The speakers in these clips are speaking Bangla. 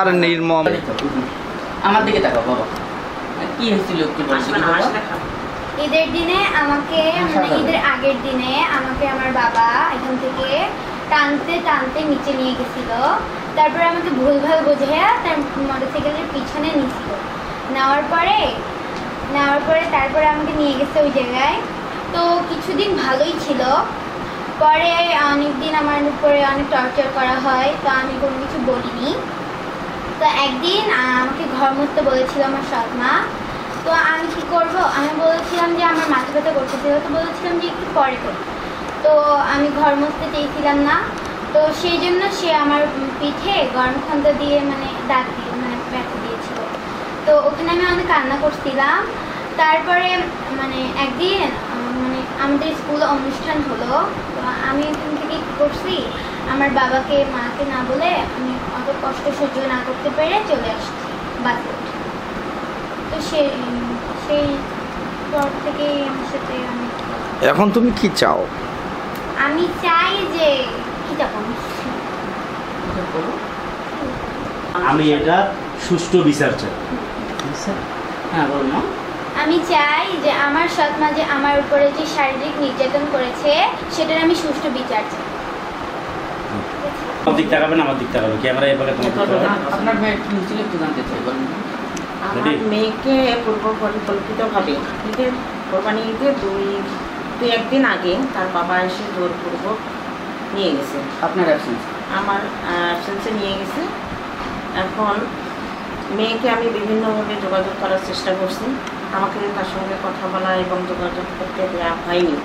আর নির্মম। আমার দিকে তাকাও বাবা। কি হয়েছিল একটু ঈদের দিনে আমাকে মানে ঈদের আগের দিনে আমাকে আমার বাবা এখান থেকে টানতে টানতে নিচে নিয়ে গেছিল। তারপরে আমাকে ভুলভাল বোঝে তার মোটরসাইকেলের পিছনে নিছিল। নেওয়ার পরে নেওয়ার পরে তারপরে আমাকে নিয়ে গেছে ওই জায়গায়। তো কিছুদিন ভালোই ছিল। পরে অনেক দিন আমার উপরে অনেক টর্চার করা হয় তো আমি কোনো কিছু বলিনি। তো একদিন আমাকে ঘর মুছতে বলেছিল আমার সৎ মা। তো আমি কি করব? আমি বলেছিলাম যে আমার মাথা ব্যথা করতেছিল তো বলেছিলাম যে একটু পরে করি তো আমি ঘর মুছতে চেয়েছিলাম না। তো সেই জন্য সে আমার পিঠে গরম খন্তা দিয়ে মানে দাগ দিয়ে মানে ব্যথা দিয়েছিল। তো ওখানে আমি অনেক কান্না করছিলাম। তারপরে মানে একদিন মানে আমাদের স্কুলে অনুষ্ঠান হলো। তো আমি ওখান থেকে কী করছি? আমার বাবাকে মাকে না বলে আমি অত কষ্ট সহ্য না করতে পেরে চলে আসছি বাসে উঠে। তো সেই সেই পর থেকেই আমার সাথে আমি এখন তুমি কি চাও? আমি চাই যে কি যাব আমি এটা সুষ্ঠু বিচার চাই। হ্যাঁ বলুন আমি চাই যে আমার সৎ মা যে আমার উপরে যে শারীরিক নির্যাতন করেছে সেটার আমি সুষ্ঠু বিচার চাই। আমার দিক তাকাবেন আমার দিক তাকাবে ক্যামেরা এভাবে তোমার আপনার মেয়ে কি একটু জানতে চাই বলুন। আমার? মেয়েকে পূর্ব পরিকল্পিতভাবে ঈদের কোরবানি ঈদের দুই দুই একদিন আগে তার বাবা এসে জোরপূর্বক নিয়ে গেছে। আপনার অ্যাবসেন্স আমার অ্যাবসেন্সে নিয়ে গেছে। এখন মেয়েকে আমি বিভিন্নভাবে যোগাযোগ করার চেষ্টা করছি। আমাকে তার সঙ্গে কথা বলা এবং যোগাযোগ করতে দেওয়া হয়নি।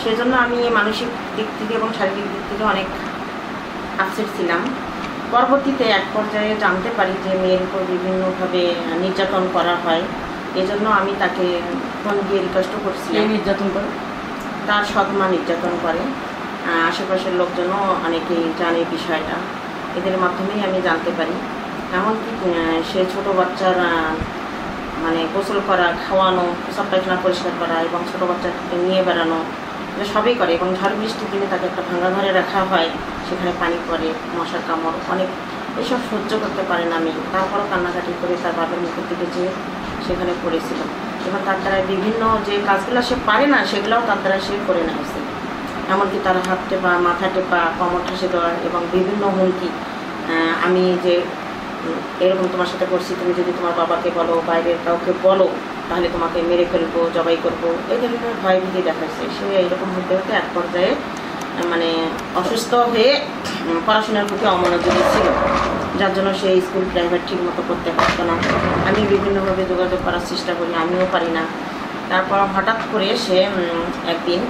সেজন্য আমি মানসিক দিক থেকে এবং শারীরিক দিক থেকে অনেক আপসেট ছিলাম। পরবর্তীতে এক পর্যায়ে জানতে পারি যে মেয়ের উপর বিভিন্নভাবে নির্যাতন করা হয়। এজন্য আমি তাকে ফোন দিয়ে রিকোয়েস্টও করছি নির্যাতন করে? তার সৎমা নির্যাতন করে। আশেপাশের লোকজনও অনেকেই জানে বিষয়টা। এদের মাধ্যমেই আমি জানতে পারি। এমনকি সে ছোট বাচ্চার মানে গোসল করা, খাওয়ানো সব পায়খানা পরিষ্কার করা এবং ছোটো বাচ্চাকে নিয়ে বেড়ানো এটা সবই করে এবং ঝড় বৃষ্টির দিনে তাকে একটা ভাঙা ঘরে রাখা হয়, সেখানে পানি পড়ে, মশার কামড়, অনেক এসব সহ্য করতে পারে না আমি তারপরও কান্নাকাটি করে তার বাবার মুখের দিকে যেয়ে সেখানে পড়েছিল। এবং তার দ্বারা বিভিন্ন যে কাজগুলো সে পারে না, সেগুলোও তার দ্বারা সে করে নিয়েছে এমনকি তার হাত টেপা, মাথা টেপা, কমর ঠেসে দেওয়া এবং বিভিন্ন হুমকি আমি যে এরকম তোমার সাথে করছি, তুমি যদি তোমার বাবাকে বলো বাইরের কাউকে বলো, তাহলে তোমাকে মেরে ফেলব, জবাই করব। এই ধরনের ভয় ভীতি দেখাচ্ছে। সে এইরকম হতে হতে এক পর্যায়ে মানে অসুস্থ হয়ে পড়াশোনার প্রতি অমনোযোগী ছিল। যার জন্য সে স্কুল প্রাইভেট ঠিক মতো করতে পারতো না। আমি বিভিন্নভাবে যোগাযোগ করার চেষ্টা করি, আমিও পারি না। তারপর হঠাৎ করে সে একদিন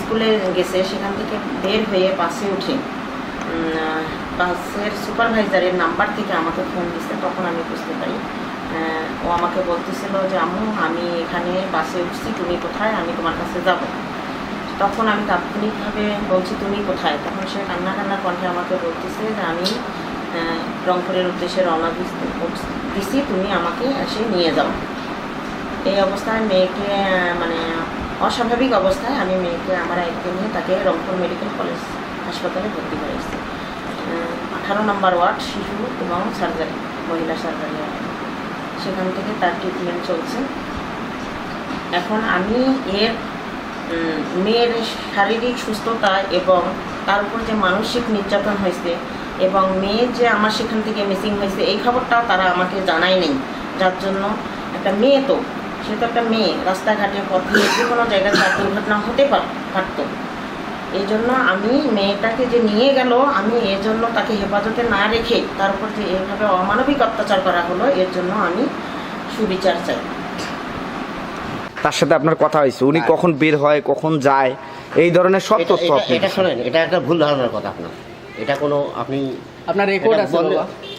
স্কুলে গেছে, সেখান থেকে বের হয়ে বাসে উঠে বাসের সুপারভাইজারের নাম্বার থেকে আমাকে ফোন দিচ্ছে তখন আমি বুঝতে পারি। ও আমাকে বলতেছিল যে, আম্মু, আমি এখানে বাসে উঠছি, তুমি কোথায়? আমি তোমার কাছে যাব। তখন আমি তাৎক্ষণিকভাবে বলছি, তুমি কোথায়? তখন সে কান্না কান্না কণ্ঠে আমাকে বলতেছে যে, আমি রংপুরের উদ্দেশ্যে রওনা দিছি, তুমি আমাকে এসে নিয়ে যাও। এই অবস্থায় মেয়েকে মানে অস্বাভাবিক অবস্থায় আমি মেয়েকে, আমার একদিন নিয়ে তাকে রংপুর মেডিকেল কলেজ হাসপাতালে ভর্তি করেছি আঠারো নম্বর ওয়ার্ড শিশু এবং সার্জারি, মহিলা সার্জারি সেখান থেকে তার ট্রিটমেন্ট চলছে। এখন আমি এর মেয়ের শারীরিক সুস্থতা এবং তার উপর যে মানসিক নির্যাতন হয়েছে এবং মেয়ে যে আমার সেখান থেকে মিসিং হয়েছে, এই খবরটাও তারা আমাকে জানায় নেই। যার জন্য একটা মেয়ে তো, সে তো একটা মেয়ে, রাস্তাঘাটে পথে যে কোনো জায়গায় তার দুর্ঘটনা হতে পার, পারতো। এই জন্য আমি মেয়েটাকে যে নিয়ে গেল আমি এর জন্য তাকে হেফাজতে না রেখে তার উপর যে এইভাবে অমানবিক অত্যাচার করা হলো এর জন্য আমি সুবিচার চাই। তার সাথে আপনার কথা হয়েছে উনি কখন বের হয় কখন যায় এই ধরনের সব এটা- তথ্য এটা- আপনি এটা শোনেন এটা একটা ভুল ধারণার কথা আপনার। এটা কোনো আপনি আপনার রেকর্ড এটা আছে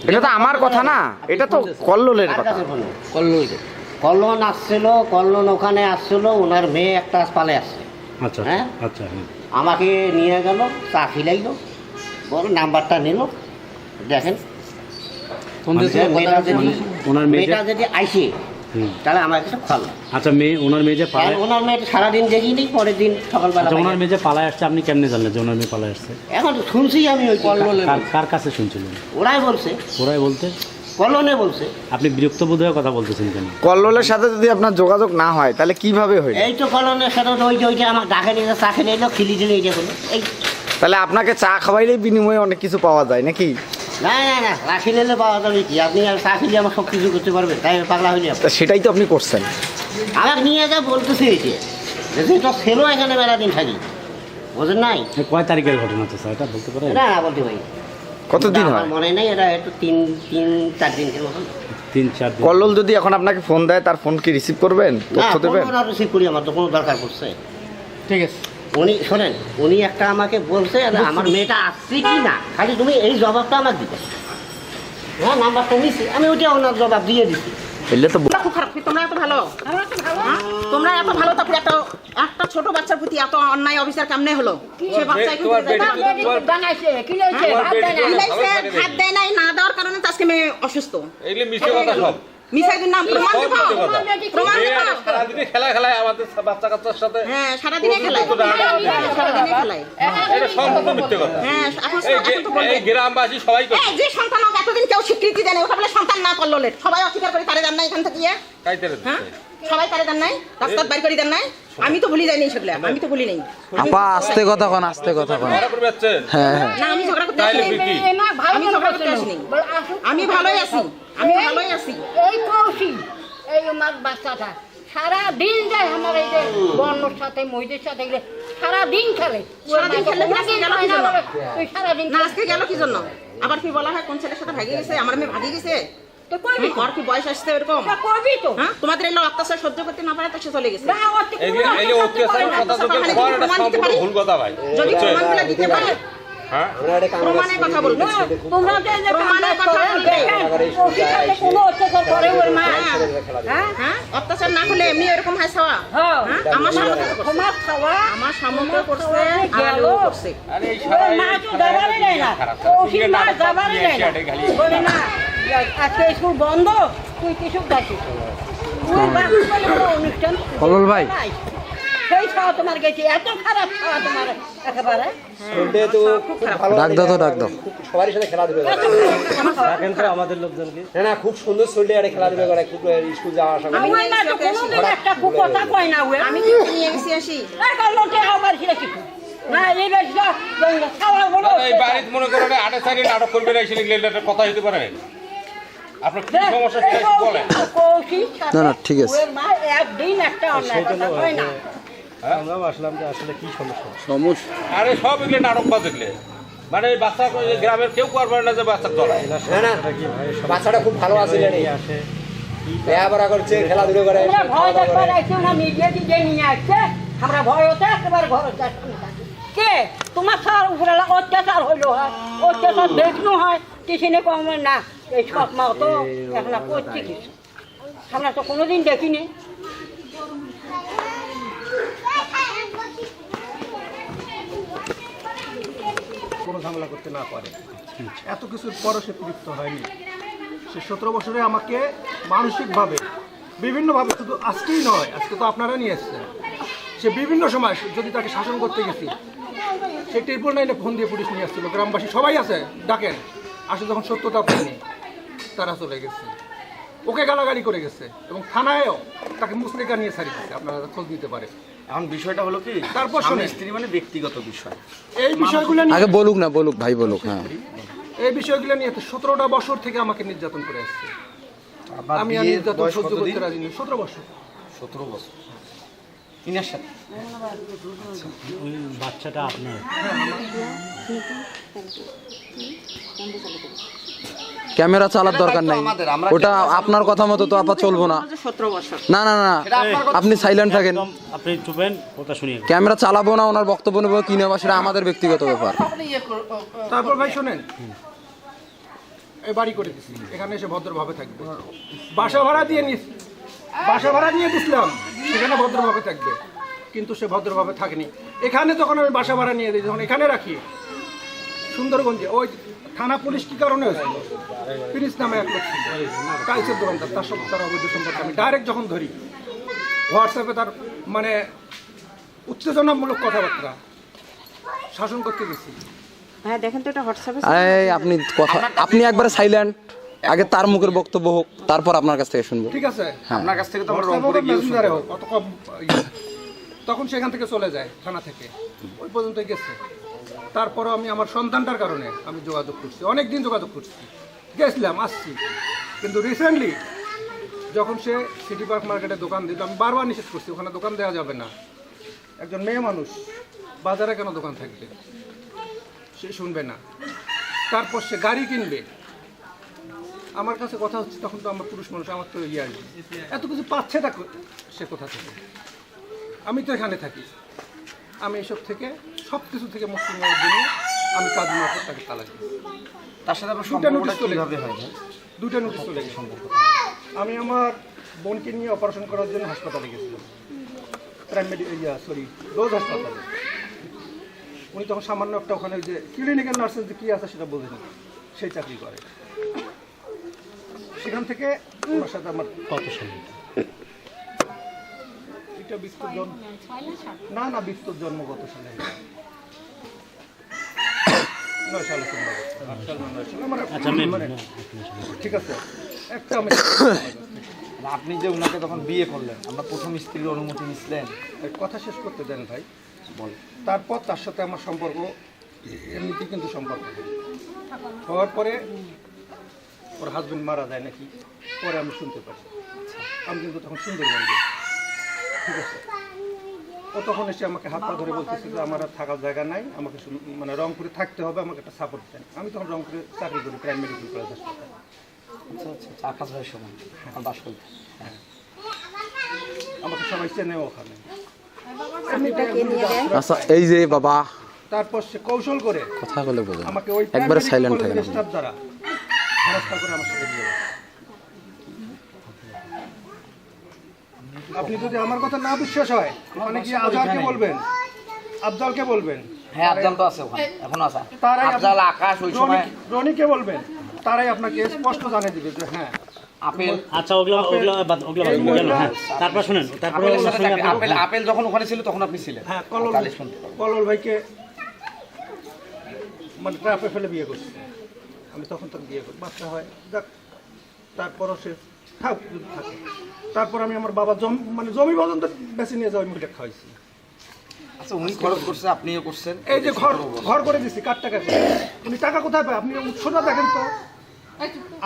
এটা তো আমার কথা না এটা তো কল্লোলের কথা। কাছে বলুন? কল্লোল কল্লোন আসছিল কল্লোন ওখানে আসছিল ওনার মেয়ে একটা পালে আসছে। আচ্ছা হ্যাঁ? আচ্ছা হুম। আমাকে নিয়ে গেল চা খিলাইলো বল নাম্বারটা নিল দেখেন। মেয়েটা যদি ওনার মেয়েটা- যদি আইসে। তাহলে আমার কাছে ভালো আচ্ছা মেয়ে ওনার মেয়ে যে পালায় ওনার মেয়েটা সারাদিন দেখিনি পরের দিন সকালবেলা আচ্ছা ওনার। মেয়ে যে পালায় আসছে আপনি কেমনে জানলেন যে ওনার মেয়ে পালায় আসছে? এখন শুনছি আমি ওই কার কার কাছে শুনছিলেন? ওরাই বলছে। ওরাই বলতে? কল্লোলে বলছে। আপনি বিরক্ত বোধ হয়ে কথা বলতেছেন কেন? কল্লোলের সাথে যদি আপনার যোগাযোগ না হয় তাহলে কীভাবে হইল? এই তো কলনের সাথে তো ওই যে ওই যে আমার ডাকে নিয়ে চা খেয়ে নিলো খিলি দিলে এই যে হলো এই। তাহলে আপনাকে চা খাওয়াইলেই বিনিময়ে অনেক কিছু পাওয়া যায় নাকি? না না না রাখি নিলে পাওয়া যাবে কি? আপনি আর চা খেলে আমার সব কিছু করতে পারবেন তাই পাগলা হইলে তা সেটাই তো আপনি করছেন। আমাকে নিয়ে যা বলতেছে এই যে যে তো ছেলেও এখানে মেলা দিন থাকি বোঝেন নাই? কয় তারিখের ঘটনা তো স্যার এটা বলতে পারেন? না না বলতে পারি কতদিন হয়? মনে নেই এটা একটু তিন তিন চার দিনের মতন তিন চার দিন। কল্লোল যদি এখন আপনাকে ফোন দেয় তার ফোন কি রিসিভ করবেন? তথ্য দেবেন? না রিসিভ করি আমার তো কোনো দরকার পড়ছে। ঠিক আছে। উনি শোনেন উনি একটা আমাকে বলছে আর আমার মেয়েটা আসছে কি না? খালি তুমি এই জবাবটা আমার দিবে। হ্যাঁ নাম্বারটা নিছি আমি ওইটা ওনার জবাব দিয়ে দিছি। এলে তো তোমরা খুব খারাপ তোমরা এত ভালো। হ্যাঁ? তোমরা এত ভালো তারপরে একটা একটা ছোট বাচ্চার প্রতি এত অন্যায় অফিসার কেমনে হলো? সে বাচ্চা এখান ভাত দেয় নাই। না দেওয়ার কারণে তো আজকে মেয়ে অসুস্থ। এগুলি মিশে কথা সব মিসাই দিন নাম প্রমাণ কথা। প্রমাণ দেখাও। সারাদিনে খেলা খেলায় আমাদের বাচ্চা কাচ্চার সাথে হ্যাঁ সারাদিনে খেলায়। সারাদিনে খেলায়। এটা সম্পূর্ণ মিথ্যে কথা। হ্যাঁ এখন এই এখন তো গে- এই গ্রামবাসী সবাই করে এই যে সন্তান হোক এতদিন কেউ স্বীকৃতি দেয় না ওটা বলে সন্তান না করল লেট। সবাই অস্বীকার করে তারে দেন না এখান থেকে হ্যাঁ? সবাই তারে দেন নাই রাস্তার বাইর করে দেন নাই। আমি তো ভুলি যাইনি সেগুলো আমি তো ভুলি নাই। আপা আস্তে কথা কন আস্তে কথা কন। হ্যাঁ হ্যাঁ। না আমি ঝগড়া করতে আসিনি। আমি ঝগড়া করতে আসিনি। আমি ভালোই আছি আমি ভালোই আছি। এই কৌশি এই আমার বাচ্চাটা। সারা দিন যায় আমার এই যে বর্ণর সাথে মহিদের সাথে এগুলো। সারা দিন খেলে খেলে আজকে দিন গেল কি জন্য? বলে, তুই সারাদিন না আজকে গেল কি জন্য? আবার কি বলা হয় কোন ছেলের সাথে ভাগিয়ে গেছে? আমার মেয়ে ভাগিয়ে গেছে? তো করবি ওর কি বয়স আসছে এরকম? করবি তো হ্যাঁ? তোমাদের এলো অত্যাচার সহ্য করতে না পারে তো সে চলে গেছে? ভুল কথা ভাই। যদি প্রমাণগুলো দিতে পারে? হ্যাঁ? অত্যাচার হ্যাঁ? হ্যাঁ? না করলে এমনি এরকম হয় সাওয়া? হ্যাঁ। হ্যাঁ? আমার সামনে তোমার খাওয়া আমার সামনে। করছে আজকে স্কুল বন্ধ? তুই যাচ্ছিস অনুষ্ঠান? ভাই। সেই খাওয়া তোমার গেছে এত খারাপ খাওয়া তোমার একেবারে। ডাক দাও তো ডাক দাও। সাথে খেলা দিবে আমাদের লোকজনকে। না না খুব সুন্দর শরীরে আরে খেলা দিবে করে খুব স্কুল যাওয়া আসা আমি ওই কোনোদিন একটা কথা কয় না ওই আমি কি নিয়ে গেছি আসি। আর কাল আবার ছিল কিছু না এই বেশ খাওয়া বলো এই বাড়িতে মনে করেন আটে সাইডে নাটক করবে না এসে কথা হইতে পারে। না, না, ঠিক আছে। মানে বাচ্চা গ্রামের কেউ করবে না যে বাচ্চা না বাচ্চাটা খুব ভালো আছে লেখাপড়া করছে খেলাধুলো করে ভয় দেখবার আইছি না নিজে নিজে নিয়ে আসছে? আমরা ভয় হতে একেবারে ঘর কে? তোমার স্যার উপরে অত্যাচার হইল হয় অত্যাচার দেখনো হয়। টিফিনে কম না, এই সব মা তো এখন করছি কিছু। আমরা তো কোনোদিন দেখিনি। কোনো ঝামেলা করতে না পারে। এত কিছুর পরও সে তৃপ্ত হয়নি। সে সতেরো বছরে আমাকে মানসিকভাবে, বিভিন্নভাবে শুধু আজকেই নয়, আজকে তো আপনারা নিয়ে এসছেন। সে বিভিন্ন সময় যদি তাকে শাসন করতে গেছি, সে ট্রিপল নাইনে ফোন দিয়ে পুলিশ নিয়ে আসছিল, গ্রামবাসী সবাই আছে, ডাকেন। আসে যখন সত্যতা পায়নি তারা চলে গেছে। ওকে গালাগালি করে গেছে এবং থানায়ও তাকে মুসলিকা নিয়ে ছাড়িয়ে দিচ্ছে আপনারা খোঁজ নিতে পারে এখন বিষয়টা হলো কি? তারপর শোনেন। স্ত্রী মানে ব্যক্তিগত বিষয়। এই বিষয়গুলো নিয়ে আগে বলুক না বলুক ভাই বলুক হ্যাঁ। এই বিষয়গুলো নিয়ে সতেরোটা বছর থেকে আমাকে নির্যাতন করে আসছে। আমি আর নির্যাতন সহ্য করতে রাজি নই। সতেরো বছর। সতেরো বছর। ইনার সাথে ওই বাচ্চাটা আপনার? ক্যামেরা চালার দরকার নাই। ওটা আপনার কথা মতো তো আপা চলবো না। সতেরো বছর। না না না আপনি সাইলেন্ট থাকেন। আপনি চুপেন কথা শুনিয়ে ক্যামেরা চালাবো না ওনার বক্তব্য নেব কি নেব সেটা আমাদের ব্যক্তিগত ব্যাপার। তারপর ভাই শোনেন এই বাড়ি করে দিছি। এখানে এসে ভদ্রভাবে থাকবে। বাসা ভাড়া দিয়ে নিস। বাসা ভাড়া নিয়ে দিছিলাম সেখানে ভদ্রভাবে থাকবে। কিন্তু সে ভদ্রভাবে থাকেনি। এখানে যখন আমি বাসা ভাড়া নিয়ে দিই যখন এখানে রাখি। সুন্দরগঞ্জে ওই থানা পুলিশ কি কারণে হয়েছিল প্রিন্স নামে এক লোক টাইলসের দোকানদার তার সাথে তার অবৈধ সম্পর্ক আমি ডাইরেক্ট যখন ধরি হোয়াটসঅ্যাপে তার মানে উত্তেজনামূলক কথাবার্তা শাসন করতে গেছি। হ্যাঁ দেখেন তো এটা হোয়াটসঅ্যাপে আপনি কথা আপনি একবারে সাইলেন্ট আগে তার মুখের বক্তব্য হোক তারপর আপনার কাছ থেকে শুনব। ঠিক আছে আপনার কাছ থেকে তো আমরা রংপুরে গিয়ে হোক অত কম। তখন সেখান থেকে চলে যায় থানা থেকে। ওই পর্যন্ত গেছে। তারপরও আমি আমার সন্তানটার কারণে আমি যোগাযোগ করছি। অনেক দিন যোগাযোগ করছি। গেছিলাম আসছি। কিন্তু রিসেন্টলি যখন সে সিটি পার্ক মার্কেটে দোকান দিল আমি বারবার নিষেধ করছি ওখানে দোকান দেওয়া যাবে না। একজন মেয়ে মানুষ বাজারে কেন দোকান থাকবে? সে শুনবে না। তারপর সে গাড়ি কিনবে। আমার কাছে কথা হচ্ছে তখন তো আমার পুরুষ মানুষ আমার তো ইয়ে আসবে এত কিছু পাচ্ছে তা সে কোথা থেকে? আমি তো এখানে থাকি। আমি এসব থেকে সব কিছু থেকে মুক্তি নেওয়ার জন্য আমি কাজ মারফত তাকে তালাক দিই। তার সাথে আপনার দুটা নোটিশ চলে হয় ভাই? দুটা নোটিশ চলে গেছে আমি আমার বোনকে নিয়ে অপারেশন করার জন্য হাসপাতালে গেছিলাম। প্রাইমারি ইয়া সরি রোজ হাসপাতালে। উনি তখন সামান্য একটা ওখানে যে ক্লিনিক্যাল নার্সের যে কী আছে সেটা বোঝেনি সেই চাকরি করে। সেখান থেকে ওনার সাথে আমার কত সালে এটা বিস্তর জন্ম না না বিস্তর জন্মগত সালে। নয় সালে আচ্ছা আমি মানে ঠিক আছে। একটা আপনি যে ওনাকে তখন বিয়ে করলেন আমরা প্রথম স্ত্রীর অনুমতি নিচ্ছিলেন কথা শেষ করতে দেন ভাই। বল। তারপর তার সাথে আমার সম্পর্ক এমনিতেই কিন্তু সম্পর্ক হওয়ার পরে ওর হাজবেন্ড মারা যায় নাকি? পরে আমি শুনতে পারি আমি কিন্তু তখন সুন্দরবন। ঠিক আছে? ও তখন এসে আমাকে হাত পা ধরে বলতেছে যে আমার আর থাকার জায়গা নাই আমাকে মানে রংপুরে থাকতে হবে আমাকে একটা সাপোর্ট দেন। আমি তখন রংপুরে চাকরি করি প্রাইম মেডিকেল কলেজ হাসপাতালে। আচ্ছা আচ্ছা আকাশ ভাইয়ের সময় আমার বাস করতে আমাকে সবাই চেনে ওখানে। আচ্ছা এই যে বাবা। তারপর সে কৌশল করে কথা বলে বোঝেন আমাকে ওই একবারে সাইলেন্ট। স্টাফ দ্বারা করে আমার সাথে আপনি যদি আমার কথা না বিশ্বাস হয় মানে কি আজহারকে বলবেন? আফজালকে বলবেন? হ্যাঁ আফজাল তো আছে ওখানে এখনও আছে। তারাই আফজাল আকাশ ওই সময় রনি- রনিকে বলবেন? তারাই আপনাকে স্পষ্ট জানিয়ে দিবে যে হ্যাঁ। আপেল আচ্ছা ওগুলো ওগুলো বাদ- ওগুলো বাদ- গেল হ্যাঁ। তারপর শুনেন তারপরে থাকে। আপনি- আপেল আপেল যখন ওখানে ছিল তখন আপনি ছিলেন। হ্যাঁ কলল কলল ভাইকে মানে ট্রাপে ফেলে বিয়ে করছে। আমি তখন তাকে বিয়ে করি। বাচ্চা হয় যাক তারপরও সে যদি থাকে। তারপর আমি আমার বাবা জম মানে জমি পর্যন্ত বেছে নিয়ে যাওয়া মিটে খাওয়াইছি। আচ্ছা উনি খরচ করছে আপনিও করছেন? এই যে ঘর ঘর করে দিছি কার টাকা উনি টাকা কোথায় পায়? আপনি উৎসটা দেখেন তো।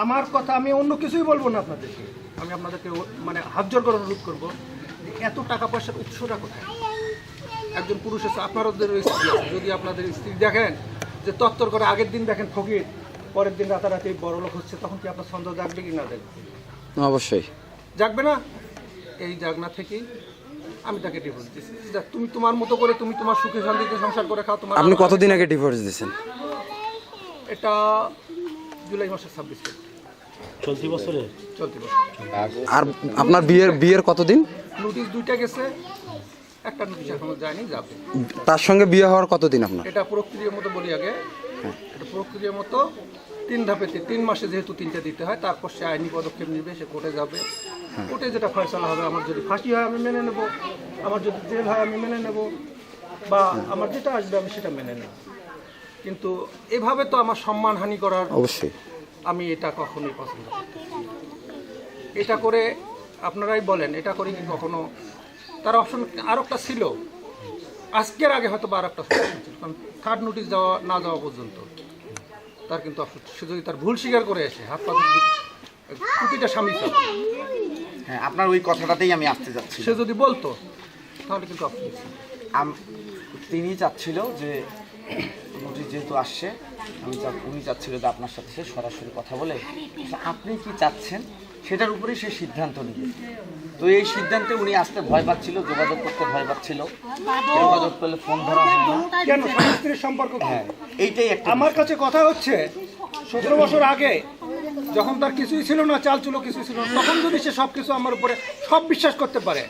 আমার কথা আমি অন্য কিছুই বলব না আপনাদেরকে। আমি আপনাদেরকে মানে হাত জোর করে অনুরোধ করব যে এত টাকা পয়সার উৎসটা কোথায়? একজন পুরুষ আছে আছে যদি আপনাদের স্ত্রী দেখেন যে তত্তর করে আগের দিন দেখেন ফকির পরের দিন রাতারাতি বড় লোক হচ্ছে তখন কি আপনার সন্দেহ জাগবে কি না দেখবে অবশ্যই। জাগবে না? এই জাগনা থেকেই আমি তাকে ডিভোর্স দেখ, তুমি তোমার মতো করে তুমি তোমার সুখে শান্তিতে সংসার করে খাও তোমার আপনি কতদিন আগে ডিভোর্স দিয়েছেন এটা জুলাই মাসের ছাব্বিশ তারিখ। চলতি বছরে? চলতি বছর। আর আপনার বিয়ের বিয়ের কতদিন? নোটিশ দুইটা গেছে একটা নোটিশ এখনও যায়নি যাবে। তার সঙ্গে বিয়ে হওয়ার কতদিন আপনার? এটা প্রক্রিয়ার মতো বলি আগে। এটা প্রক্রিয়া মতো তিন ধাপেতে তিন মাসে যেহেতু তিনটা দিতে হয় তারপর সে আইনি পদক্ষেপ নেবে সে কোর্টে যাবে। কোর্টে যেটা ফয়সলা হবে আমার যদি ফাঁসি হয় আমি মেনে নেব। আমার যদি জেল হয় আমি মেনে নেব। বা আমার যেটা আসবে আমি সেটা মেনে নেব। কিন্তু এভাবে তো আমার সম্মানহানি করার অবশ্যই। আমি এটা কখনোই পছন্দ করতে এটা করে আপনারাই বলেন এটা করে কি কখনো তার অপশন আরও একটা ছিল। আজকের আগে হয়তো বা আর একটা কারণ থার্ড নোটিশ যাওয়া না যাওয়া পর্যন্ত। তার কিন্তু সে যদি তার ভুল স্বীকার করে আসে হাত পা প্রতিটা স্বামী হ্যাঁ আপনার ওই কথাটাতেই আমি আসতে যাচ্ছি সে যদি বলতো তাহলে কিন্তু তিনি চাচ্ছিল যে নোটিশ যেহেতু আসছে আমি উনি চাচ্ছিল যে আপনার সাথে সে সরাসরি কথা বলে। আপনি কি চাচ্ছেন? সেটার উপরেই সে সিদ্ধান্ত নিবে তো এই সিদ্ধান্তে উনি আসতে ভয় পাচ্ছিল যোগাযোগ করতে ভয় পাচ্ছিল। যোগাযোগ করলে ফোন ধরা কেন? স্বামী সম্পর্ক হ্যাঁ এইটাই একটা আমার কাছে কথা হচ্ছে সতেরো বছর আগে যখন তার কিছুই ছিল না চাল ছিল কিছুই ছিল না তখন যদি সে সব কিছু আমার উপরে সব বিশ্বাস করতে পারে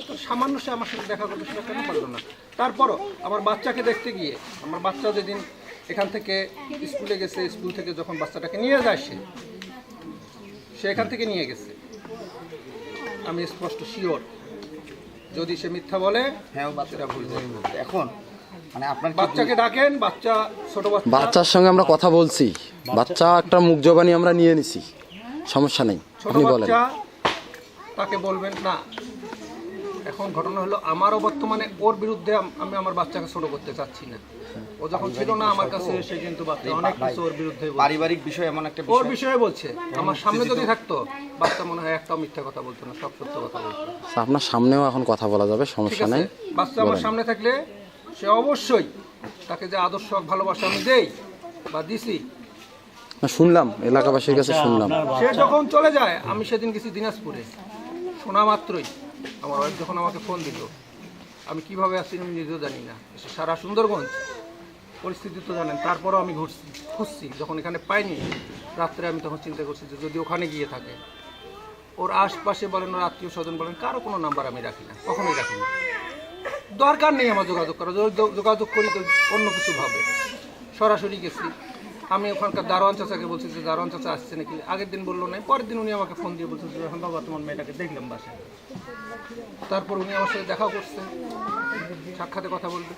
তো সামান্য সে আমার সাথে দেখা করতে সেটা কেন পারল না? তারপরও আমার বাচ্চাকে দেখতে গিয়ে আমার বাচ্চা যেদিন এখান থেকে স্কুলে গেছে স্কুল থেকে যখন বাচ্চাটাকে নিয়ে যায় সে সে এখান থেকে নিয়ে গেছে। আমি স্পষ্ট শিওর। যদি সে মিথ্যা বলে হ্যাঁ বাচ্চাটা ভুল। এখন মানে আপনার বাচ্চাকে ডাকেন বাচ্চা ছোট বাচ্চা। বাচ্চার সঙ্গে আমরা কথা বলছি। বাচ্চা। একটা মুখ জবানি আমরা নিয়ে নিছি। সমস্যা নেই আপনি বলেন। তাকে বলবেন না। এখন ঘটনা হলো আমারও বর্তমানে ওর বিরুদ্ধে আমি আমার বাচ্চাকে ছোট করতে চাচ্ছি না। ও যখন ছিল না আমার কাছে এসে কিন্তু বাচ্চা অনেক কিছু ওর বিরুদ্ধে পারিবারিক বিষয় এমন একটা ওর বিষয়ে। বলছে। আমার সামনে যদি থাকতো বাচ্চা মনে হয় একটাও মিথ্যা কথা বলতো না সব সত্য কথা বলতো। আপনার সামনেও এখন কথা বলা যাবে সমস্যা নেই। বাচ্চা আমার সামনে থাকলে সে অবশ্যই তাকে যে আদর্শ ভালোবাসা আমি দেই বা দিছি। না শুনলাম এলাকাবাসীর কাছে শুনলাম। সে যখন চলে যায় আমি সেদিন গেছি দিনাজপুরে। শোনা মাত্রই আমার ওয়াইফ যখন আমাকে ফোন দিল আমি কীভাবে আছি আমি নিজেও জানি না। সারা সুন্দরগঞ্জ পরিস্থিতি তো জানেন, তারপরও আমি ঘুরছি, খুঁজছি, যখন এখানে পাইনি, রাত্রে আমি তখন চিন্তা করছি যে যদি ওখানে গিয়ে থাকে। ওর আশপাশে বলেন, ওর আত্মীয় স্বজন বলেন, কারও কোনো নাম্বার আমি রাখি না, কখনোই রাখি না। দরকার নেই আমার যোগাযোগ করা যোগ- যোগাযোগ করি তো অন্য কিছু ভাবে। সরাসরি গেছি। আমি ওখানকার দারোয়ান চাচাকে বলছি যে, দারোয়ান চাচা আসছে নাকি? আগের দিন বলল না, পরের দিন উনি আমাকে ফোন দিয়ে বলছে যে এখন বাবা, তোমার মেয়েটাকে দেখলাম বাসায়। তারপর উনি আমার সাথে দেখাও করছে, সাক্ষাতে কথা বলবে।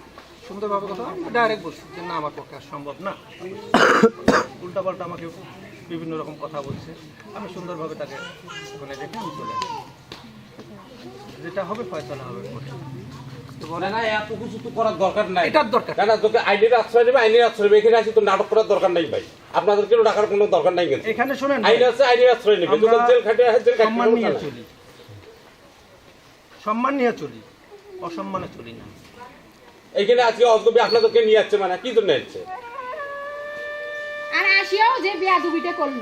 সুন্দরভাবে কথা ডাইরেক্ট বলছি যে না আমার পক্ষে সম্ভব না। উল্টাপাল্টা আমাকে বিভিন্ন রকম কথা বলছে। আমি সুন্দরভাবে তাকে ওখানে রেখে আমি চলে। যেটা হবে ফয়সলা হবে। কোর্টে। তো বলে না এত কিছু তো করার দরকার নাই। এটার দরকার। না না তোকে আশ্রয় নেবে আইনের আশ্রয় এখানে আসি তো নাটক করার দরকার নাই ভাই। আপনাদের কেউ ডাকার কোনো দরকার নাই এখানে শোনেন আইন আছে আইনের আশ্রয় নেবে। জেল খাটে জেল সম্মান নিয়ে চলি। সম্মান নিয়ে চলি অসম্মানে চলি না। এইখানে আজকে অজগবি আপনাদেরকে নিয়ে যাচ্ছে মানে কি জন্য যাচ্ছে আর আসিয়াও যে বিয়া দুবিটা করল।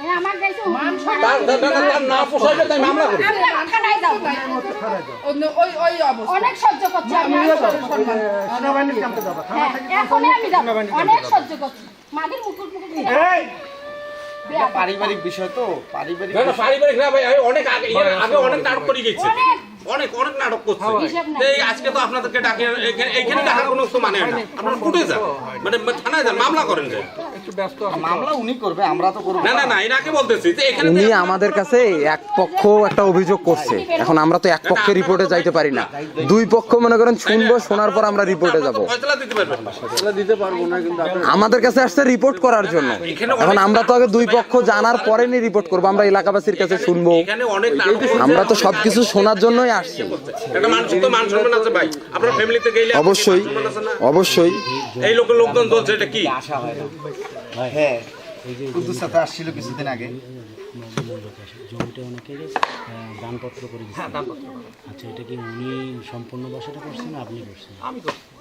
ওই আমার গাইছে তার তার- তার- তার না পোষাইলে তাই মামলা করি অনেক সহ্য করছে হ্যাঁ, থেকে এখনই আমি যাব। অনেক সহ্য করছি। মাদের মুকুট মুকুট এই! পারিবারিক বিষয় তো পারিবারিক না না পারিবারিক না ভাই আমি অনেক আগে আগে অনেক নাটক করে গেছি। অনেক অনেক নাটক করছে। তো এই আজকে তো আপনাদেরকে ডাকে এখানে এইখানে ডাকার কোনো মানে হয় না। আপনারা কুটে যান মানে থানায় যান মামলা করেন যে। মামলা উনি করবে আমরা তো করব। না না না এনাকে বলতেছি যে এখানে উনি আমাদের কাছে এক পক্ষ একটা অভিযোগ করছে। এখন আমরা তো এক পক্ষে রিপোর্টে যাইতে পারি না। দুই পক্ষ মনে করেন শুনব শোনার পর আমরা রিপোর্টে যাব। দিতে পারবেন না। আমাদের কাছে আসছে রিপোর্ট করার জন্য। এখন আমরা তো আগে দুই পক্ষ জানার পরে নি রিপোর্ট করব আমরা এলাকাবাসীর কাছে শুনব। আমরা তো সবকিছু শোনার জন্যই আসছি। মান অবশ্যই? অবশ্যই। এই লোকের লোকজন চলছে এটা কি? আশা হয় না। হ্যাঁ। কুদ্দুস সাথে আসছিল কিছুদিন আগে। জমিটা অনেকে দানপত্র করে দিচ্ছে হ্যাঁ। আচ্ছা এটা কি উনি সম্পূর্ণ বাসাটা করছেন আপনি করছেন? আমি করছি।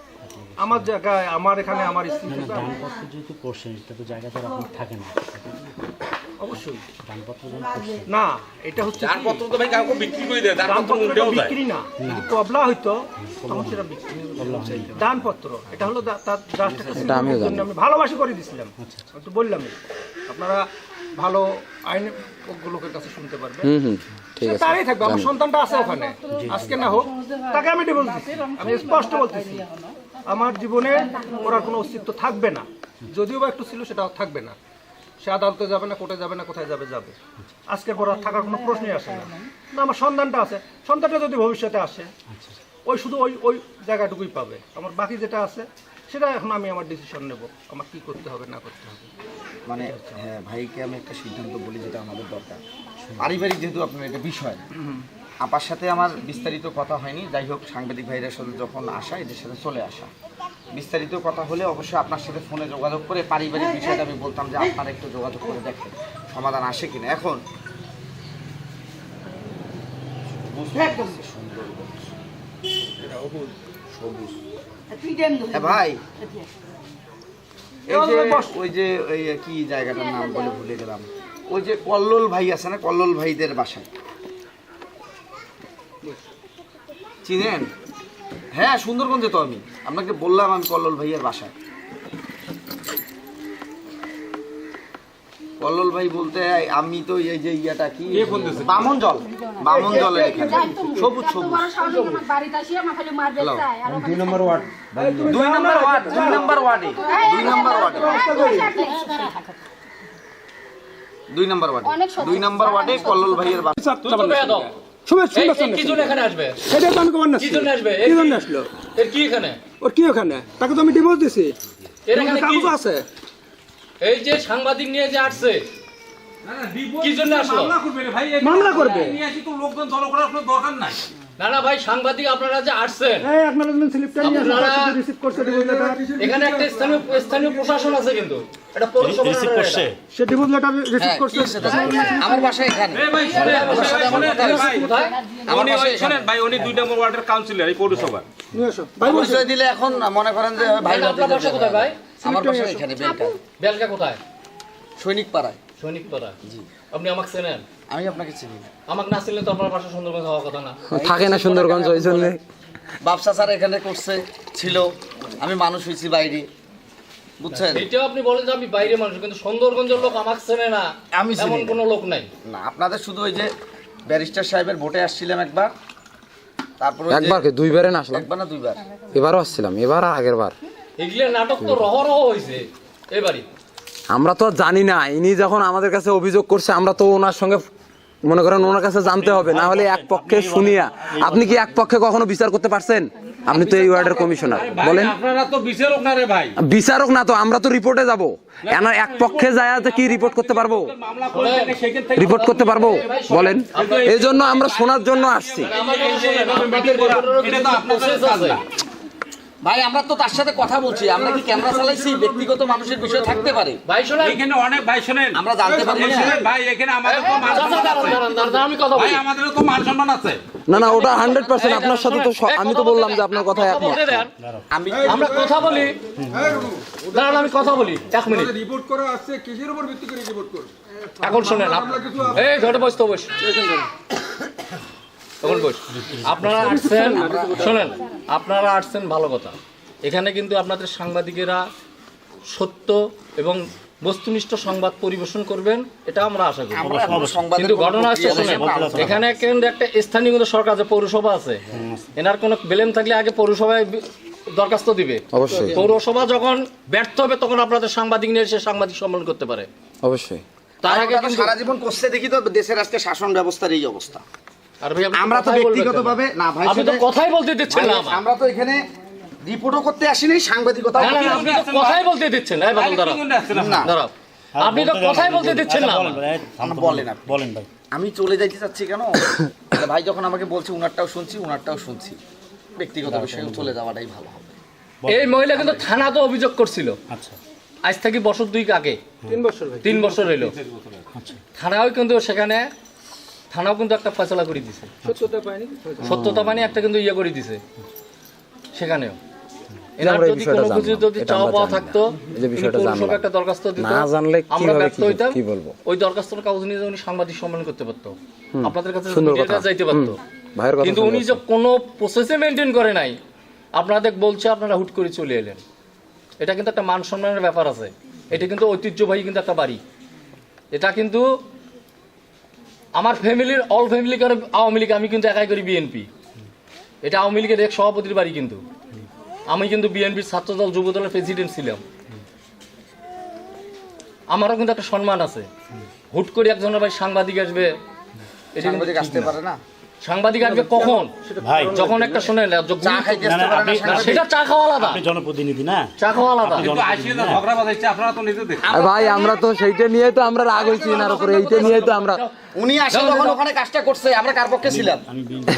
আমার জায়গায় আমার এখানে আমার স্ত্রী দানপত্র যেহেতু করছেন এটা তো জায়গা তো না। অবশ্যই। দানপত্র না এটা হচ্ছে যার কি? পত্র তো ভাই কাউকে বিক্রি করে দেয় তার পত্র উল্টেও যায় বিক্রি না। যদি কবলা হইতো তখন সেটা বিক্রি দানপত্র এটা হলো তার আমি ভালোবাসি করে দিছিলাম। আমি তো বললামই আপনারা ভালো আইন লোকের কাছে শুনতে পারবেন। হুম হুম ঠিক তারই থাকবে আমার সন্তানটা আছে ওখানে। আজকে না হোক তাকে আমি ডিভোর্স দিচ্ছি আমি স্পষ্ট বলতেছি। আমার জীবনে ওর কোনো অস্তিত্ব থাকবে না। যদিও বা একটু ছিল সেটা আর থাকবে না। সে আদালতে যাবে না কোর্টে যাবে না কোথায় যাবে যাবে। আজকের পর আর থাকার কোনো প্রশ্নই আসে না। না আমার সন্তানটা আছে। সন্তানটা যদি ভবিষ্যতে আসে ওই শুধু ওই ওই জায়গাটুকুই পাবে। আমার বাকি যেটা আছে সেটা এখন আমি আমার ডিসিশন নেব। আমার কি করতে হবে না করতে হবে। মানে হ্যাঁ ভাইকে আমি একটা সিদ্ধান্ত বলি যেটা আমাদের দরকার। পারিবারিক যেহেতু আপনার এটা বিষয় আপার সাথে আমার বিস্তারিত কথা হয়নি। যাই হোক সাংবাদিক ভাইদের সাথে যখন আসা এদের সাথে চলে আসা। বিস্তারিত কথা হলে অবশ্যই আপনার সাথে ফোনে যোগাযোগ করে পারিবারিক বিষয়টা আমি বলতাম যে আপনারা একটু যোগাযোগ করে দেখেন সমাধান আসে কিনা। এখন হ্যাঁ ভাই এই যে ওই যে ওই কি জায়গাটার নাম বলে ভুলে গেলাম। ওই যে কল্লোল ভাই আছে না কল্লোল ভাইদের বাসায়। চিনেন? হ্যাঁ সুন্দরগঞ্জে তো আমি। আপনাকে বললাম আমি কল্লোল ভাইয়ের বাসায়। কল্লোল ভাই বলতে আমি তো এই যে ইয়াটা কি? বামন জল। বামন জলের এখানে। সবুজ সবুজ। দুই নম্বর ওয়ার্ড দুই নম্বর ওয়ার্ড দুই নম্বর ওয়ার্ডে। দুই নম্বর ওয়ার্ডে। দুই নম্বর ওয়ার্ডে। দুই নম্বর ওয়ার্ডে কল্লোল ভাইয়ের বাসা। শুভেচ্ছা আসবে? সেটা তো আমি কবার না কি জন্য আসবে? কি জন্য আসলো? এর কি এখানে? ওর কি ওখানে তাকে তো আমি ডিভোর্স দিছি। এর এখানে কাগজ আছে। এই যে সাংবাদিক নিয়ে যে আসছে কি জন্য আসলো? মামলা করবে ভাই মামলা করবে। নিয়ে আসি তো লোকজন জড়ো করার কোনো দরকার নাই। না না ভাই সাংবাদিক আপনারা যে আসছেন স্লিপটা নিয়ে রিসিভ করছে এখানে একটা স্থানীয় স্থানীয় প্রশাসন আছে কিন্তু। এটা পৌরসভা রিসিভ করছে। সে ডিভোর্স লেটার রিসিভ হ্যাঁ, করছে আমার বাসা এখানে। ভাই আমার উনি বাসা শুনেন ভাই উনি দুই নম্বর ওয়ার্ডের কাউন্সিলর এই পৌরসভা ভাই পরিচয় দিলে এখন মনে করেন যে ভাই ভাই, আপনার বাসা কোথায় ভাই? আমার বাসা এখানে বেলকা। বেলকা কোথায়? সৈনিক পাড়ায়। সৈনিক পাড়া আপনি আমাকে চেনেন? আমি আপনাকে চিনি না। আমাকে না চিনলে তো আপনার বাসা সুন্দরগঞ্জ হওয়ার কথা না। থাকে না সুন্দরগঞ্জ ওই জন্য। ব্যবসা স্যার এখানে করছে ছিল। আমি মানুষ হয়েছি বাইরে। বুঝছেন? এইটাও আপনি বলেন যে আমি বাইরে মানুষ কিন্তু সুন্দরগঞ্জের লোক আমাকে চেনে না। আমি এমন কোনো লোক নাই। না আপনাদের শুধু ওই যে ব্যারিস্টার সাহেবের ভোটে আসছিলাম একবার তারপর একবার কি? দুইবারে না আসলাম? একবার না দুইবার? এবারও আসছিলাম এবার আর আগের বার। এগুলো নাটক তো রহ রহ হয়েছে এবারই। আমরা তো আর জানি না ইনি যখন আমাদের কাছে অভিযোগ করছে আমরা তো ওনার সঙ্গে মনে করেন ওনার কাছে জানতে হবে না হলে এক পক্ষে শুনিয়া। আপনি কি এক পক্ষে কখনো বিচার করতে পারছেন? আপনি তো এই ওয়ার্ডের কমিশনার। বলেন। আপনারা তো বিচারক না রে ভাই। বিচারক না তো আমরা তো রিপোর্টে যাব। এনার এক পক্ষে যায় কি রিপোর্ট করতে পারব? রিপোর্ট করতে পারব? বলেন। এই জন্য আমরা শোনার জন্য আসছি। ভাই আমরা তো তার সাথে কথা বলছি। আমরা কি ক্যামেরা চালাইছি ব্যক্তিগত মানুষের বিষয় থাকতে পারে? ভাই শোনেন। এখানে অনেক ভাই শুনেন। আমরা জানতে পারি ভাই এখানে আমাদের তো মান সম্মান আছে? দাঁড়ান, আমি কথা ভাই বলি। আমাদেরও তো মান সম্মান আছে? না না ওটা হান্ড্রেড পার্সেন্ট আপনার সাথে তো আমি তো বললাম যে আপনার কথা একমত। আমি আমরা কথা বলি। দাঁড়ান আমি কথা বলি। এক মিনিট। রিপোর্ট করা আছে কিসের উপর ভিত্তি করে রিপোর্ট করবে? এখন শোনেন এই ধরে বসতো বস। এখন বস। আপনারা আসছেন শোনেন আপনারা আসছেন ভালো কথা। এখানে কিন্তু আপনাদের সাংবাদিকেরা সত্য এবং বস্তুনিষ্ঠ সংবাদ পরিবেশন করবেন এটা আমরা আশা করি। কিন্তু ঘটনা শোনেন এখানে কিন্তু একটা স্থানীয় কিন্তু সরকার আছে পৌরসভা আছে। এনার কোনো বেলেম থাকলে আগে পৌরসভায় দরখাস্ত দিবে। অবশ্যই। পৌরসভা যখন ব্যর্থ হবে তখন আপনাদের সাংবাদিক নিয়ে এসে সাংবাদিক সম্মেলন করতে পারে। অবশ্যই। তার আগে সারা জীবন করছে দেখি তো দেশের আজকে শাসন ব্যবস্থার এই অবস্থা। আমরা তো ব্যক্তিগতভাবে না ভাই আপনি তো কথাই বলতে দিচ্ছেন না আমরা। তো এখানে রিপোর্টও করতে আসিনি সাংবাদিকতা আপনি তো কথাই বলতে দিচ্ছেন। না এই বাদল দাঁড়াও। না। দাঁড়াও। আপনি তো কথাই বলতে দিচ্ছেন না বলেন তো, বলেন। বলেন ভাই। আমি চলে যাইতে চাচ্ছি কেন? ভাই যখন আমাকে বলছে উনারটাও শুনছি উনারটাও শুনছি। ব্যক্তিগত বিষয়ে চলে যাওয়াটাই ভালো হবে। এই মহিলা কিন্তু থানা তো অভিযোগ করছিল। আচ্ছা। আজ থেকে বছর দুই আগে। তিন বছর তিন বছর হইল। আচ্ছা। থানাও কিন্তু সেখানে থানাও কিন্তু একটা ফয়সলা করে দিছে। সত্যতা পাইনি সত্যতা মানে একটা কিন্তু ইয়ে করে দিছে। সেখানেও। উনি সাংবাদিক সম্মেলন করতে পারতো। আপনাদের কাছে সুন্দর মিডিয়ার কথা। কাছে যাইতে পারতো। হুম, ভাইয়ের কথা কিন্তু উনি যে কোনো প্রসেসে মেনটেন করে নাই আপনাদের বলছে আপনারা হুট করে চলে এলেন। এটা কিন্তু একটা মান সম্মানের ব্যাপার আছে। এটা কিন্তু ঐতিহ্যবাহী কিন্তু একটা বাড়ি। এটা কিন্তু আমার ফ্যামিলির অল ফ্যামিলি করে আওয়ামী লীগ আমি কিন্তু একাই করি বিএনপি এটা আওয়ামী লীগের এক সভাপতির বাড়ি কিন্তু। আমি কিন্তু বিএনপির ছাত্রদল যুবদলের প্রেসিডেন্ট ছিলাম। আমারও কিন্তু একটা সম্মান আছে। হুট করে একজনের ভাই সাংবাদিক আসবে এটা কিন্তু আসতে পারে না। সাংবাদিক আসবে কখন? ভাই যখন একটা শোনেন না, না, না না? সেটা চা খাওয়া আলাদা। জনপ্রতিনিধি না? চা খাওয়া আলাদা। ভাই আমরা তো সেইটা নিয়ে তো আমরা রাগ হয়েছি এনার উপরে এইটা নিয়ে তো আমরা উনি আসলে তখন ওখানে কাজটা করছে আমরা কার পক্ষে ছিলাম? আমি বিএনপি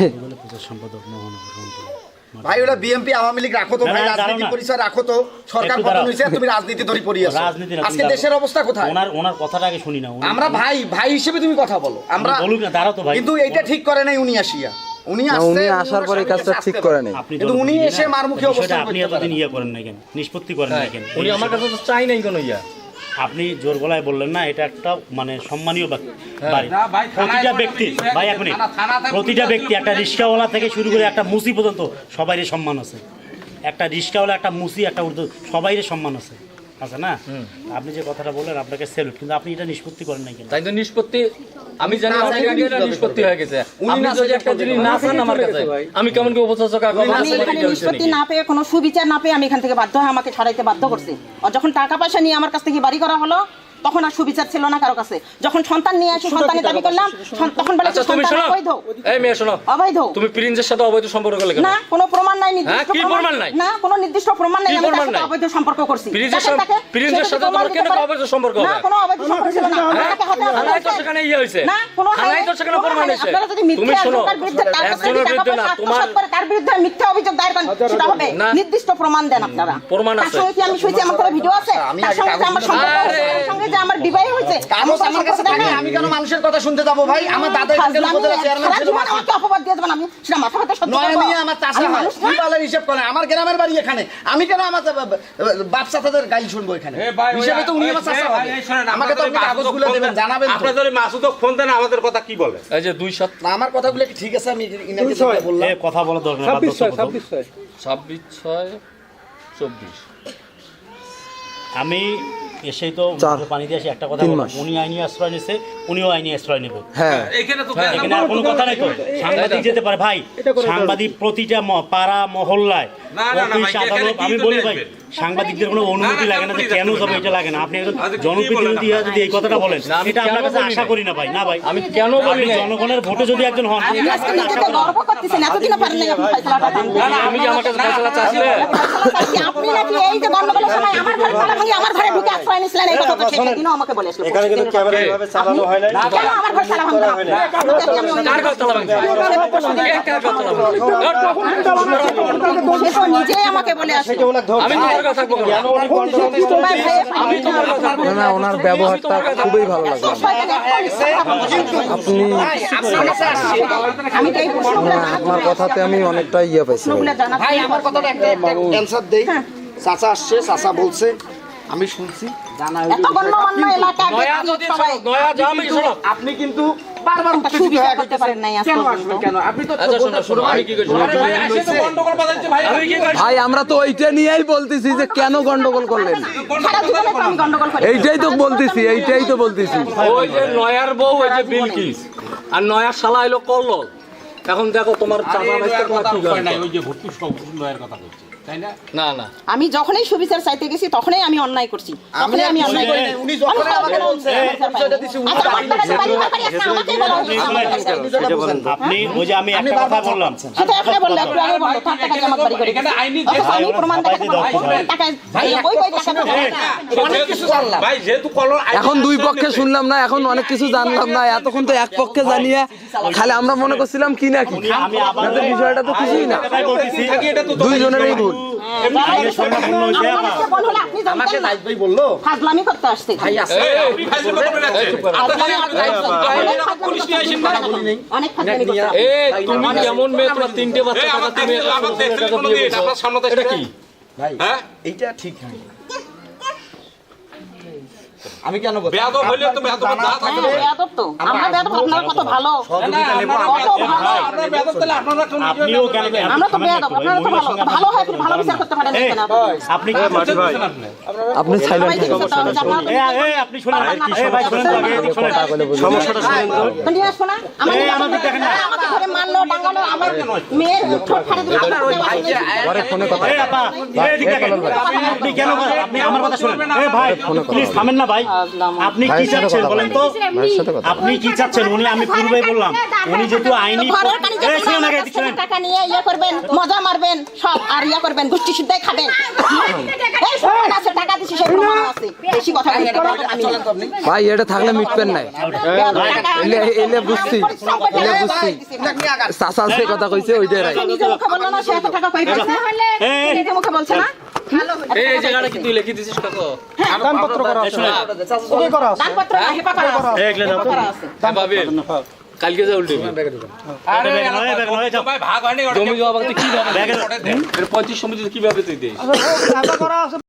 সম্পাদক রংপুর। ভাই ওটা বিএমপি আওয়ামী লীগ রাখো তো ভাই রাজনীতি পরিচয় রাখো তো। সরকার দাঁড়াও। হয়েছে তুমি রাজনীতি ধরে পড়ি আছো। রাজনীতি আজকে দেশের অবস্থা কোথায়? ওনার ওনার কথাটা আগে শুনি না আমরা ভাই ভাই হিসেবে তুমি কথা বলো। আমরা বলুক না, দাঁড়াও তো ভাই। কিন্তু এইটা ঠিক করে নাই উনি আসিয়া। উনি আসছে উনি আসার পরে কাজটা ঠিক করে নেই। কিন্তু উনি এসে? মারমুখী অবস্থান আপনি এতদিন। ইয়ে করেন না কেন? নিষ্পত্তি করেন না কেন? উনি আমার কাছে তো চাই নাই কোনো ইয়া। আপনি জোর গলায় বললেন না এটা একটা মানে সম্মানীয় ব্যক্তি। বাড়ি ভাই, প্রতিটা ব্যক্তি ভাই থানাতে প্রতিটা ব্যক্তি একটা রিক্সাওয়ালা থেকে শুরু করে একটা মুসি পর্যন্ত সবাইয়ের সম্মান আছে। একটা রিক্সাওয়ালা একটা মুসি একটা উর্দু সবাইয়ের সম্মান আছে। আচ্ছা না? আপনি যে কথাটা বললেন আপনাকে সেলুট কিন্তু আপনি এটা নিষ্পত্তি করেন নাই কেন তাই তো নিষ্পত্তি আমি জানি অনেক আগে এটা নিষ্পত্তি হয়ে গেছে। আপনি যদি একটা জিনিস না। চান আমার কাছে আমি কেমন করে উপস্থাপক আমি এখানে নিষ্পত্তি না পেয়ে কোনো সুবিচার না পেয়ে আমি এখান থেকে বাধ্য হয়ে আমাকে সরাইতে বাধ্য করছি। আর যখন টাকা পয়সা নিয়ে আমার কাছ থেকে বাড়ি করা হলো তখন আর সুবিচার ছিল না কারও কাছে। যখন সন্তান নিয়ে আসি সন্তানের দাবি করলাম তখন বলে আচ্ছা তুমি সন্তান শোনো। অবৈধ। এই মেয়ে শোনো। অবৈধ। তুমি প্রিন্সের সাথে অবৈধ সম্পর্ক করলে না কোনো প্রমাণ নাই হ্যাঁ, নির্দিষ্ট কি প্রমাণ নাই? না কোনো নির্দিষ্ট প্রমাণ নাই আমি তার সাথে অবৈধ সম্পর্ক করছি। প্রিন্সের সাথে- প্রিন্সের সাথে তোমার কেন অবৈধ সম্পর্ক না কোনো অবৈধ সম্পর্ক ছিল না। হ্যাঁ? আমাকে হাতে হাতে তো সেখানে ইয়ে হয়েছে। না কোনো থানায় তো সেখানে প্রমাণ হাই- হয়েছে। আপনারা যদি মিথ্যে তুমি শোনো একজনের বিরুদ্ধে না তোমার তার বিরুদ্ধে মিথ্যা অভিযোগ দায়ের করেন সেটা হবে। নির্দিষ্ট প্রমাণ দেন আপনারা। প্রমাণ আছে। সঙ্গে কি আমি শুনছি আমার কোনো ভিডিও আছে? আমি তার সঙ্গে আমার সম্পর্ক আরে। যে আমার বিবাহ হয়েছে কাগজ আমার কাছে থাকে আমি কেন মানুষের কথা শুনতে যাব ভাই? আমার দাদা অপবাদ দিয়ে দেবেন আমি। সেটা মাথা আমার চাষা মানুষ না? দুই পালের হিসাব করে আমার গ্রামের বাড়ি এখানে। আমি কেন আমার বাপ চাচাদের গাইল শুনব এখানে? হিসেবে তো উনি আমার চাষা আমাকে তো কাগজগুলো দেবেন জানাবেন তো। আপনার ফোন দেন আমাদের কথা কি বলে? এই যে দুই সাত আমার কথাগুলো কি ঠিক আছে? আমি ইনাকে বললাম। কথা বলা দরকার ছাব্বিশ ছয় ছাব্বিশ ছয়। ছাব্বিশ ছয় চব্বিশ। আমি এসেই তো পানি দিয়ে আসি একটা কথা উনি আইনি আশ্রয় নিছে উনিও আইনি আশ্রয় নেবে। হ্যাঁ। এখানে তো এখানে আর কোনো কথা নাই তো। সাংবাদিক যেতে পারে। ভাই সাংবাদিক প্রতিটা ম- পাড়া মহল্লায় আমি বলি ভাই? সাংবাদিকদের কোনো অনুমতি লাগে না যে কেন যাবে এটা লাগে না? আপনি একজন আচ্ছা, জনপ্রতিনিধি হয়ে যদি এই কথাটা বলেন এটা আপনার কাছে আশা করি না ভাই না ভাই। আমি কেন বলি জনগণের ভোটে যদি একজন হন আমি কি আমার কাছে ফয়সালা চাচ্ছিলে আপনি নাকি এই যে গন্ডগোলের সময় আমার ঘরে তালা ভাঙিয়ে আমার ঘরে ঢুকে আশ্রয় নিয়েছিলেন এই কথা তো সে আমাকে বলে। এখানে কিন্তু ক্যামেরা এভাবে চালানো হয় না কেন আমার ঘরে তালা কার আমাকে আসলো। আমি না, না? ওনার ব্যবহারটা খুবই ভালো লাগল। আপনি না, আপনার কথাতে আমি অনেকটা ইয়ে পাইছি। ভাই। আমার কথাটা একটা অ্যান্সার দেই। চাচা আসছে চাচা বলছে আমি শুনছি জানা আপনি কিন্তু বারবার হয়ে করতে পারেন নাই কেন। কেন? আপনি তো আচ্ছা শোনো শোনো আমি কি করছি? আরে ভাই আসে তো গন্ডগোল বাজাচ্ছে ভাই। আমি কি করছি? ভাই আমরা তো ওইটা নিয়েই বলতেছি যে কেন গন্ডগোল করলেন? এইটাই তো বলতেছি এইটাই তো বলতেছি। ওই যে নয়ার বউ ওই যে বিলকিস। আর নয়ার শালা এলো কল্লোল। এখন দেখো তোমার চাপা কি নাই ওই যে ভর্তি সব লয়ের কথা বলছে। না না না আমি যখনই সুবিচার চাইতে গেছি তখনই আমি অন্যায় করছি তখনই আমি অন্যায় করি উনি যখন আমি আমাকে বলছে, আচ্ছা। আপনি ওই যে আমি একটা কথা বললাম সেটা আপনি বললেন, একটু আগে বলল, তার টাকা বাড়ি করে এখানে আইনি যে- আমি প্রমাণ দেখাতে পারব। ভাই, ওই ওই না। অনেক কিছু জানলাম ভাই যেহেতু কলর এখন দুই পক্ষে শুনলাম না এখন অনেক কিছু জানলাম না এতক্ষণ তো এক পক্ষে জানিয়ে খালি আমরা মনে করছিলাম কি নাকি আমি আবার বিষয়টা তো কিছুই না দুইজনেরই ভুল এ তুমি কেমন মেয়ে? তোমার তিনটে বাচ্চা কি? হ্যাঁ? এইটা ঠিক আমি কেন বেয়াদব হইলে তো বেয়াদব না হ্যাঁ, থাকবে বেয়াদব তো। আমরা বেয়াদব, আপনারা কত ভালো। আপনারা বেয়াদব তাহলে আপনারা কোন আপনিও কেন আমরা তো বেয়াদব, আপনারা তো ভালো। ভালো হয়, ফির ভালো বিচার করতে পারেন না আপনারা? আপনি কি করছেন আপনি সাইলেন্ট আপনারা তো- এই, আপনি শুনেন এই ভাই শুনেন আগে, শুনেন। সমস্যাটা শুনেন তো তো নিয়ে আসব না? আমাদের আমাদের দেখেন না। আমাদের ঘরে মারলো, ডাঙ্গালো, আমার মেয়ের ঠোঁট ফাড়ে দিল। ঘরে ফোনে কথা এই আপা, এই দেখেন। আপনি কেন আপনি আমার কথা শুনেন এই ভাই প্লিজ থামেন না ভাই আপনি কি চাচ্ছেন কথা বলেন তো? ভাইয়ের সাথে কথা আপনি কি চাচ্ছেন? উনি আমি পূর্বেই বললাম। উনি যেহেতু আইনি টাকা নিয়ে ইয়ে করবেন মজা মারবেন সব আর ইয়ে করবেন গোষ্ঠী খাবেন। এই প্রমাণ আছে টাকা দিছি সেই প্রমাণ আছে। বেশি কথা ভাই এটা থাকলে মিটবেন নাই এলে এলে বুঝছি এলে বুঝছি চাচা কথা কইছে ওইটাই মুখে বলল না সে এত টাকা পাইছে নিজে মুখে বলছে না? এই এই জায়গাটা কি তুই লিখে দিছিস কাকু? দানপত্র করা আছে ওকে করা আছে। দানপত্র না হেপা করা আছে এই, এগুলো দাও তো। করা আছে। হ্যাঁ বাবিল। কালকে যা উল্টে এটা ব্যাগ নয়, ব্যাগ নয়, যাও। ভাই ভাগ হয়নি জমি জমা বাগাতে কি ব্যাগে- পঁয়ত্রিশ সমিতি কীভাবে তুই করা আছে।